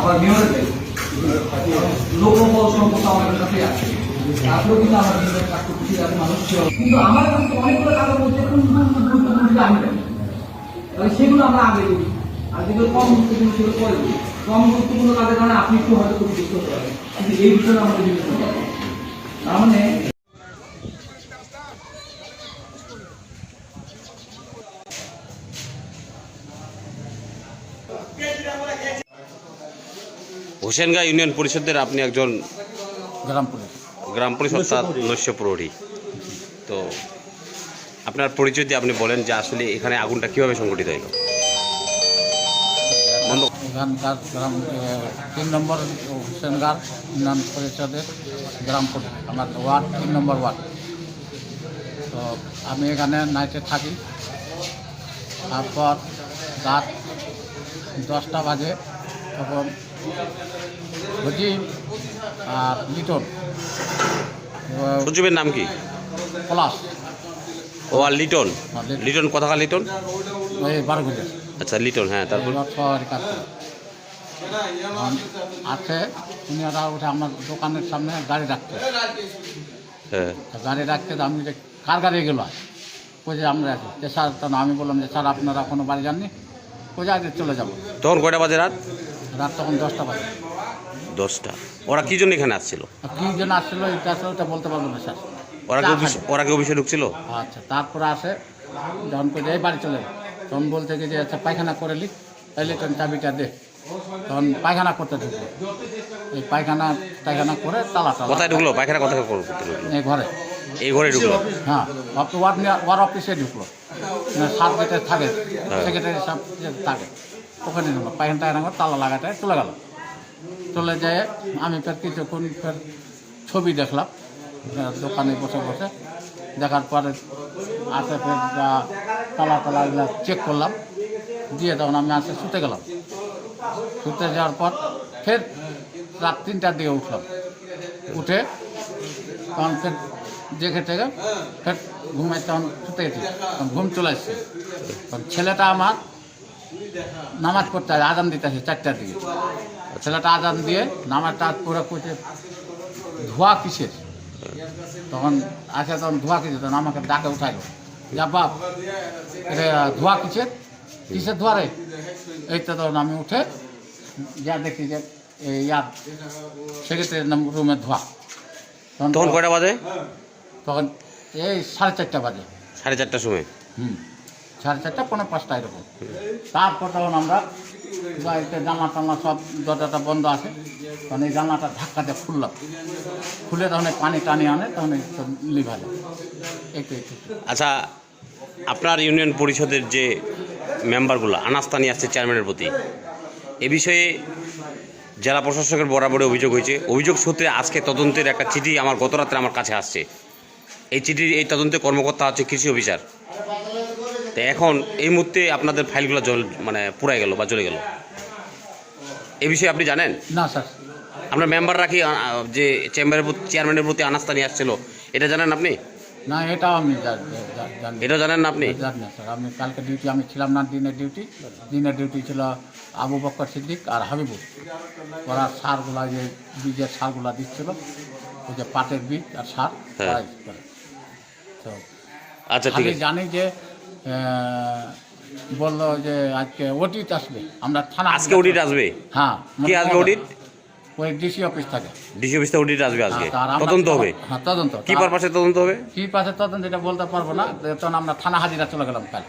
আবার কিন্তু আমার কাছে সেগুলো আমরা আগে করি আর যেগুলো কম গুরুত্বপূর্ণ কম গুরুত্বপূর্ণ কারণে আপনি একটু হয়তো খুব যুক্ত করেন এই বিষয়ে আমাদের বিবেচনা হবে। তার মানে হোসেনগা ইউনিয়ন পরিষদের আপনি একজন গ্রাম পুলিশ গ্রাম পরিষদ তার নৈশ প্রহরী তো আপনার পরিচয় দিয়ে আপনি বলেন যে আসলে এখানে আগুনটা কীভাবে সংগঠিত হলো এখানকার গ্রাম তিন নম্বর হোসেনগার ইউনিয়ন পরিষদের গ্রাম পুলিশ আমার ওয়ার্ড তিন নম্বর ওয়ার্ড। তো আমি এখানে নাইটে থাকি। তারপর রাত দশটা বাজে তখন ভজি আর লিটন সচিবের নাম কি? পলাশ। ও আর লিটন? হ্যাঁ, লিটন। কোথাকার লিটন? বারোগুজে। আচ্ছা লিটন হ্যাঁ তারপর? কাছে। আছে উনি ওরা উঠে আমার দোকানের সামনে গাড়ি রাখতে হ্যাঁ। গাড়ি রাখতে আমি যে কার গাড়ি গেলো কোথায় আমরা আছি। যে স্যার তখন আমি বললাম যে স্যার আপনারা কোনো বাড়ি যাননি? কোথায় আগে চলে যাব। তখন কয়টা বাজে রাত? রাত তখন দশটা বাজে। দশটা। ওরা কি জন্য এখানে আসছিল? আর কী জন্য আসছিল এটা আসলে ওটা বলতে পারব না স্যার। ওরা কি ওরা কি অফিসে ঢুকছিল? আচ্ছা তারপরে আসে যখন করে এই বাড়ি চলে যাব তখন বলতে কি যে আচ্ছা পায়খানা করে লি তাইলে তখন চাবিটা দে। তখন পায়খানা করতে ঢুকলো। এই পায়খানা পায়খানা করে তালা তালা কোথায় ঢুকলো? পায়খানা কোথায় করতে এই ঘরে। এই ঘরে ঢুকলো? হ্যাঁ ওয়ার্ড নিয়ে- ওয়ার্ড অফিসে ঢুকলো। সাত গেটে থাকে হ্যাঁ। সেক্রেটারি সব থাকে ওখানে ঢুকলো। পায়খানা টায়খানা করে তালা লাগাতে চলে গেল। চলে যায় আমি ফের কিছুক্ষণ ফের ছবি দেখলাম। দোকানে বসে বসে দেখার পরে ফের আহ, তালা তালা এগুলো চেক করলাম। দিয়ে তখন আমি আসে শুতে গেলাম। শুতে যাওয়ার পর ফের রাত তিনটার দিকে উঠলাম। উঠে তখন ফের দেখে থেকে ফের ঘুমাই তখন শুতে গেছি। তখন ঘুম চলে আসছে। তখন ছেলেটা আমার নামাজ পড়তে হয় আজান দিতে আসে চারটার দিকে। ছেলেটা আজান দিয়ে নামাজটা পুরো করছে ধোয়া কিসের? তখন আসে তখন ধোয়া কিছু তখন আমাকে ডাকে উঠাইলো। যা বাপ এটা ধোয়া কিছে কিসের ধোয়া রে? এইটা তখন আমি উঠে যা দেখি যে ইয়াদ সেক্ষেত্রে রুমে ধোয়া। তখন তখন কয়টা বাজে? তখন এই সাড়ে চারটা বাজে। সাড়ে চারটার সময়? হুম। সাড়ে চারটা পনেরো পাঁচটা এরকম। তারপর তখন আমরা বাড়িতে জানলা টানলা সব দরজাটা বন্ধ আছে। তখন এই জানলাটা ধাক্কাতে খুললাম। খুলে তখন পানি টানি আনে, তখন সব লিভা যায়। একটু একটু একটু। আচ্ছা আপনার ইউনিয়ন পরিষদের যে মেম্বারগুলো আনাস্তানি আসছে চেয়ারম্যানের প্রতি, এ বিষয়ে জেলা প্রশাসকের বরাবরে অভিযোগ হয়েছে। অভিযোগ সূত্রে আজকে তদন্তের একটা চিঠি আমার গত রাত্রে আমার কাছে আসছে। এই চিঠির, এই তদন্তের কর্মকর্তা হচ্ছে কৃষি অফিসার। তো এখন এই মুহূর্তে আপনাদের ফাইলগুলো জল মানে পুরাই গেল বা চলে গেল? এ বিষয়ে আপনি জানেন? না স্যার। আপনার মেম্বাররা কি আ, আ, যে চেম্বারের প্রতি চেয়ারম্যানের প্রতি আনাস্তা নিয়ে আসছিল এটা জানেন আপনি? না এটাও আমি জা- জা- জানি এটা জানেন না আপনি? জানি না স্যার। আমি কালকে ডিউটি আমি ছিলাম না দিনের ডিউটি দিনের ডিউটি ছিল আবু বক্কর সিদ্দিক আর হাবিবুর ওরা সারগুলা যে বীজের সারগুলা দিচ্ছিল ওই যে পাটের বীজ আর সার হ্যাঁ। ওরাই করে। তো আচ্ছা ঠিক খালি আছে। জানি যে বলল যে আজকে অডিট আসবে। আমরা থানা আজকে অডিট আসবে? হ্যাঁ কি আসবে অডিট? ওই ডিসি অফিস থাকে। ডিসি অফিসে অডিট আসবে আজকে? হ্যাঁ, তদন্ত হবে? হ্যাঁ তদন্ত। কি পারপাসে তদন্ত হবে? কি পাশে তদন্ত এটা বলতে পারব না। তখন আমরা থানা হাজিরা চলে গেলাম কাল।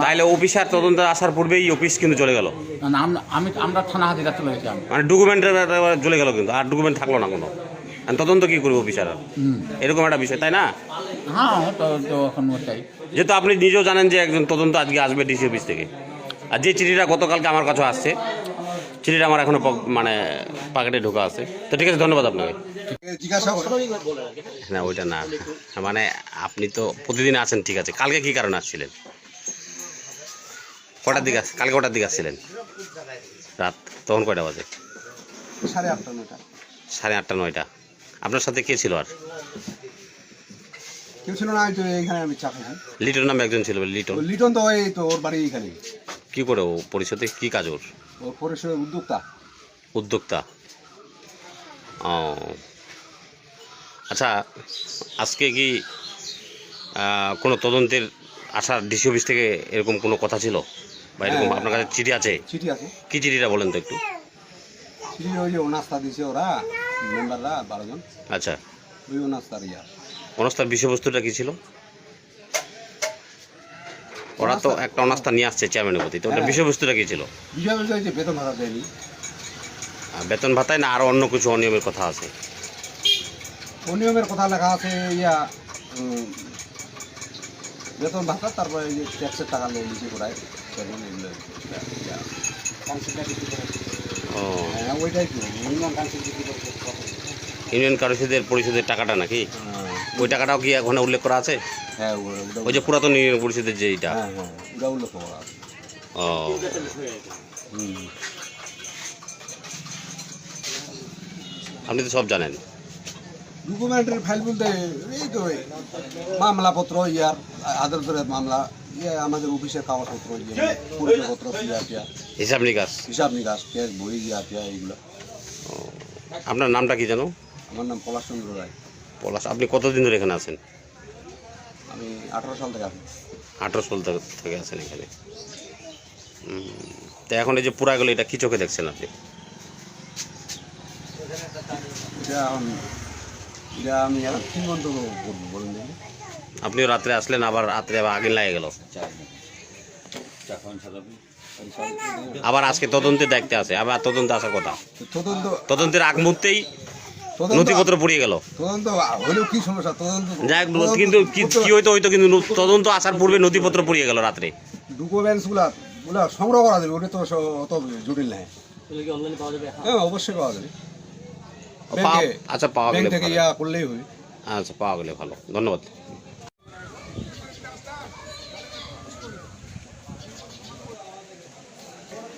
তাহলে অফিসার তদন্ত আসার পূর্বেই অফিস কিন্তু চলে গেল? আম- আমি আমরা থানা হাজিরা চলে গেছি মানে ডকুমেন্টের চলে গেল কিন্তু আর ডকুমেন্ট থাকল না কোনো? তদন্ত কি করব অফিসার এরকম একটা বিষয় তাই না? হ্যাঁ এখন যেহেতু আপনি নিজেও জানেন যে একজন তদন্ত আজকে আসবে ডিসি অফিস থেকে। আর যে চিঠিটা গতকালকে আমার কাছে আসছে চিঠিটা আমার এখনও মানে পকেটে ঢোকা আছে। তো ঠিক আছে ধন্যবাদ আপনাকে। না ওইটা না। মানে আপনি তো প্রতিদিন আছেন ঠিক আছে। কালকে কি কারণে আসছিলেন? কটার দিকে কালকে কটার দিকে আসছিলেন? রাত তখন কয়টা বাজে? সাড়ে আটটা নটা সাড়ে আটটা নয়টা। আপনার সাথে কে ছিল আর? কেউ ছিল না তো আমি চা লিটন নামে একজন ছিল লিটন। লিটন তো ওই তো ওর বাড়ি এইখানে কি করে ও পরিষদে? কি কাজ ওর? ওর পরিষদের উদ্যোক্তা। উদ্যোক্তা। ও। আচ্ছা আজকে কি কোনো তদন্তের আসার ডিসি অফিস থেকে এরকম কোনো কথা ছিল? বা এরকম হ্যাঁ। আপনার কাছে চিঠি আছে? চিঠি আছে। কি চিঠিটা বলেন তো একটু? চিঠি ওই যে ও নাস্তা দিছে ওরা। মেম্বাররা বারো জন। আচ্ছা। ওই ও নাস্তার ইয়া অনাস্থার বিষয়বস্তুটা কি ছিল? ওরা তো একটা অনাস্থা নিয়ে আসছে চেয়ারম্যানের প্রতি। তো ওটা হ্যাঁ। বিষয়বস্তুটা কি ছিল? বিষয় বলতে ওই যে বেতন ভাতা দেয়নি। বেতন ভাতায় না আরও অন্য কিছু অনিয়মের কথা আছে? অনিয়মের কথা লেখা আছে ইয়া বেতন ভাতা তারপরে ট্যাক্সের টাকা লোক নিচে করায় সেগুলো ও। হ্যাঁ ওইটাই তো ইউনিয়ন ইউনিয়ন কারুসিদের পরিষদের টাকাটা নাকি? ওই টাকাটাও কি এখন উল্লেখ করা আছে? হ্যাঁ ওই যে পুরাতন ইউনিয়ন পরিষদের যে এইটা? হ্যাঁ হ্যাঁ ও। আপনি তো সব জানেন। ডকুমেন্টের ফাইল বলতে এই তো মামলাপত্র ইয়ার আদালতের মামলা ইয়ে আমাদের অফিসের কাগজপত্র ইয়ে পরিচয়পত্র ইয়া হিসাব নিকাশ? হিসাব নিকাশ ক্যাশ বই ইয়া এইগুলো। আপনার নামটা কি জানো আমার নাম পলাশ চন্দ্র রায়। পলাশ আপনি কতদিন ধরে এখানে আছেন? আমি আঠারো সাল থেকে আছি। আঠারো সাল থেকে- থেকে আছেন এখানে। তো এখন এই যে পুরা গেলো এটা কি চোখে দেখছেন আপনি? এটা আমি এখন তিন ঘণ্টা করব বলুন দেখি। আপনিও রাত্রে আসলেন আবার রাত্রে আবার আগে লাগে গেল। আবার আজকে তদন্তের দায়িত্বে আছে আবার তদন্ত আসার কথা। তদন্তের আগ মুহূর্তেই নথিপত্র পুড়িয়ে গেল। তদন্ত হলেও কি সমস্যা? তদন্ত যাই হোক, কিন্তু কি- হইতো হইতো কিন্তু তদন্ত আসার পূর্বে নথিপত্র পুড়িয়ে গেল রাত্রে। গুলা গুলা সংগ্রহ করা যাবে ওটা তো অত জটিল নাই। হ্যাঁ অবশ্যই পাওয়া যাবে। পা- ব্যাংকে- আচ্ছা পাওয়া গেলে ভালো। ইয়া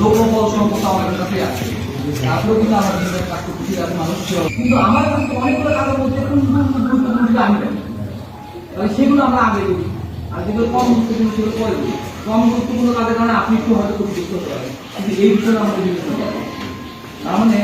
লোকবল সম্পদ আমাদের কাছে আছে সেগুলো আমরা আগে করি আর যেগুলো কম গুরুত্বপূর্ণ সেগুলো পরে আপনি একটু হয়তো পারেন। কিন্তু এই বিষয়ে আমাদের বিবেচনা করা তার মানে